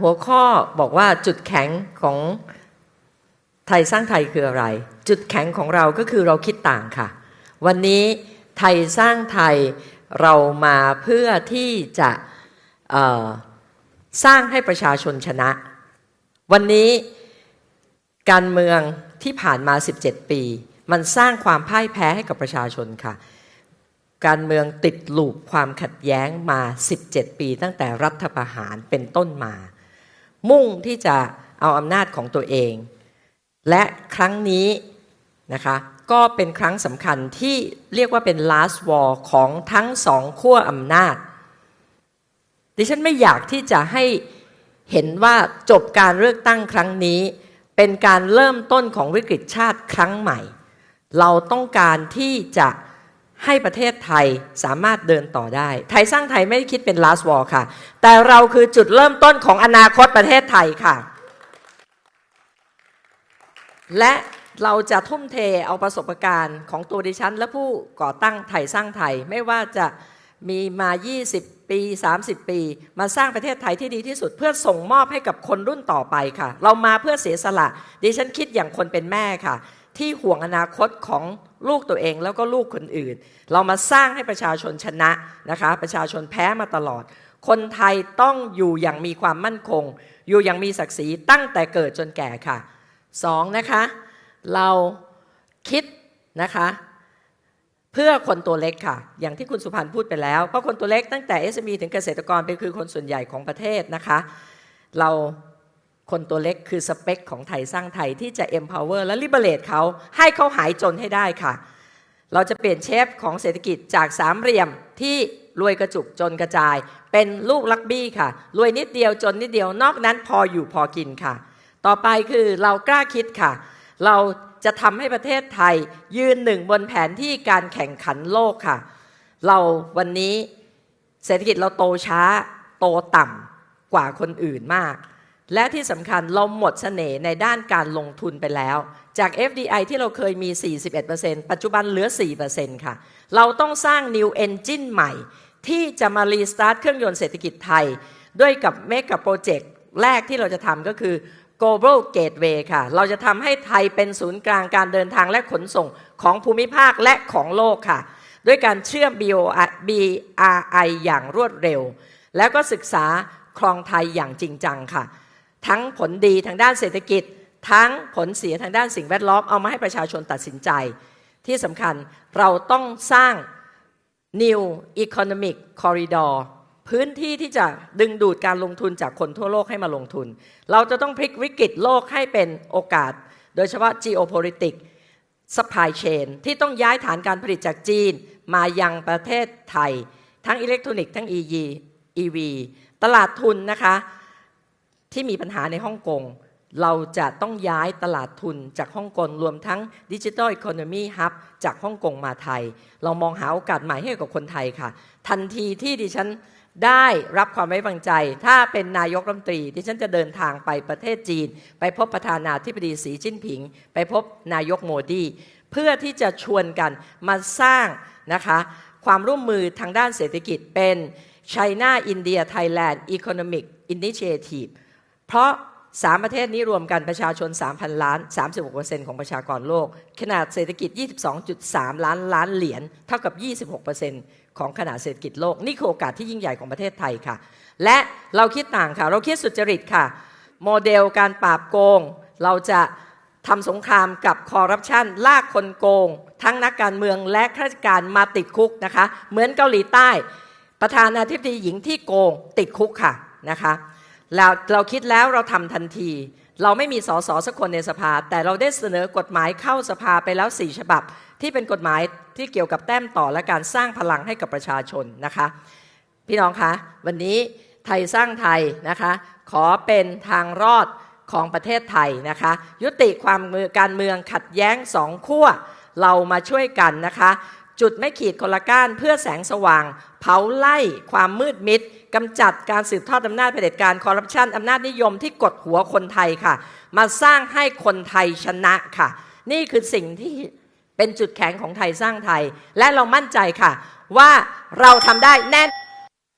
หัวข้อบอกว่าจุดแข็งของไทยสร้างไทยคืออะไร จุดแข็งของเราก็คือเราคิดต่างค่ะ วันนี้ไทยสร้างไทยเรามาเพื่อที่จะสร้างให้ประชาชนชนะ วันนี้การเมืองที่ผ่านมา 17 ปี มันสร้างความพ่ายแพ้ให้กับประชาชนค่ะ การเมืองติดลูปความขัดแย้งมา 17 ปี ตั้งแต่รัฐประหารเป็นต้นมา มุ่งที่จะเอาอำนาจของตัวเอง และครั้งนี้นะคะก็เป็นครั้งสำคัญที่เรียกว่าเป็น last war ของทั้งสองขั้วอำนาจ ดิฉันไม่อยากที่จะให้เห็นว่าจบการเลือกตั้งครั้งนี้ เป็นการเริ่มต้นของวิกฤตชาติครั้งใหม่ เราต้องการที่จะ ให้ประเทศไทยสามารถเดินต่อได้ ไทยสร้างไทยไม่ได้คิดเป็น last war ค่ะ แต่เราคือจุดเริ่มต้นของอนาคตประเทศไทยค่ะ และเราจะทุ่มเทเอาประสบการณ์ของตัวดิฉัน และผู้ก่อตั้งไทยสร้างไทยไม่ว่าจะมีมา 20 ปี 30 ปี มาสร้างประเทศไทยที่ดีที่สุด เพื่อส่งมอบให้กับคนรุ่นต่อไปค่ะ เรามาเพื่อเสียสละดิฉันคิดอย่างคนเป็นแม่ค่ะ ที่ห่วงอนาคตของลูกตัวเองแล้วก็ลูกคนอื่น เรามาสร้างให้ประชาชนชนะนะคะ ประชาชนแพ้มาตลอด คนไทยต้องอยู่อย่างมีความมั่นคง อยู่อย่างมีศักดิ์ศรีตั้งแต่เกิดจนแก่ค่ะสองนะคะ เราคิดนะคะเพื่อคนตัวเล็กค่ะ อย่างที่คุณสุพันธ์พูดไปแล้ว เพราะคนตัวเล็กตั้งแต่ SME ถึงเกษตรกรเป็นคือคนส่วนใหญ่ของประเทศนะคะ เรา คนตัวเล็กคือสเปคของไทยสร้างไทยที่จะ empower และ liberate เขาให้เขาหายจนให้ได้ค่ะ เราจะเปลี่ยนเชฟของเศรษฐกิจจากสามเหลี่ยมที่รวยกระจุกจนกระจาย เป็นลูกลักบี้ค่ะ รวยนิดเดียวจนนิดเดียวนอกนั้นพออยู่พอกินค่ะ ต่อไปคือเรากล้าคิดค่ะ เราจะทำให้ประเทศไทยยืนหนึ่งบนแผนที่การแข่งขันโลกค่ะ เราวันนี้เศรษฐกิจเราโตช้า โตต่ำกว่าคนอื่นมาก และที่สำคัญเราหมดเสน่ห์ในด้านการลงทุนไปแล้ว จาก FDI ที่เราเคยมี 41%ปัจจุบันเหลือ 4%ค่ะ เราต้องสร้าง New Engine ใหม่ ที่จะมารีสตาร์ทเครื่องยนต์เศรษฐกิจไทย ด้วยกับเมกะโปรเจกต์แรกที่เราจะทำก็คือ global gateway ค่ะ เราจะทำให้ไทยเป็นศูนย์กลางการเดินทางและขนส่งของภูมิภาคและของโลกค่ะ ด้วยการเชื่อม BRI อย่างรวดเร็ว แล้วก็ศึกษาคลองไทยอย่างจริงจังค่ะ ทั้งผลดีทางด้านเศรษฐกิจ ทั้งผลเสียทางด้านสิ่งแวดล้อมเอามาให้ประชาชนตัดสินใจ ที่สำคัญเราต้องสร้าง New Economic Corridor พื้นที่ที่จะดึงดูดการลงทุนจากคนทั่วโลกให้มาลงทุน เราจะต้องพลิกวิกฤตโลกให้เป็นโอกาส โดยเฉพาะ geopolitics supply chain ที่ต้องย้ายฐานการผลิตจากจีน มายังประเทศไทย ทั้งอิเล็กทรอนิกส์ทั้ง EV EV ตลาดทุนนะคะ ที่มีปัญหาในฮ่องกงเราจะต้องย้ายตลาดทุนจากฮ่องกงรวมทั้งดิจิ t a ล e c o n o m y Hub จากฮ่องกงมาไทย เรามองหาโอกาสใหม่ให้กับคนไทยค่ะ ทันทีที่ดิฉันได้รับความไว้วางใจ ถ้าเป็นนายกรัฐมนตรีดิฉันจะเดินทางไปประเทศจีน ไปพบประธานาธิบดีสีจิ้นผิง ไปพบนายกโมดีเพื่อที่จะชวนกันมาสร้างนะคะความร่วมมือทางด้านเศรษฐกิจเป็น China India Thailand Economic Initiative เพราะสามประเทศนี้รวมกันประชาชน 3,000 ล้าน 36%ของประชากรโลก ขนาดเศรษฐกิจ 22.3 ล้านล้านเหรียญเท่ากับ 26%ของขนาดเศรษฐกิจโลก นี่คือโอกาสที่ยิ่งใหญ่ของประเทศไทยค่ะ และเราคิดต่างค่ะ เราคิดสุจริตค่ะ โมเดลการปราบโกง เราจะทำสงครามกับคอร์รัปชันลากคนโกง ทั้งนักการเมืองและข้าราชการมาติดคุกนะคะ เหมือนเกาหลีใต้ ประธานาธิบดีหญิงที่โกงติดคุกค่ะนะคะ แล้วเราคิดแล้วเราทำทันที เราไม่มีสสสักคนในสภา แต่เราได้เสนอกฎหมายเข้าสภาไปแล้ว4ฉบับ ที่เป็นกฎหมายที่เกี่ยวกับแต้มต่อและการสร้างพลังให้กับประชาชนนะคะ พี่น้องคะวันนี้ไทยสร้างไทยนะคะ ขอเป็นทางรอดของประเทศไทยนะคะ ยุติความการเมืองขัดแย้งสองขั้วเรามาช่วยกันนะคะ จุดไม่ขีดคนละก้านเพื่อแสงสว่าง เผาไล่ความมืดมิดกำจัดการสืบทอดอำนาจเผด็จการคอร์รัปชันอำนาจนิยมที่กดหัวคนไทยค่ะ มาสร้างให้คนไทยชนะค่ะ นี่คือสิ่งที่เป็นจุดแข็งของไทยสร้างไทย และเรามั่นใจค่ะ ว่าเราทำได้แน่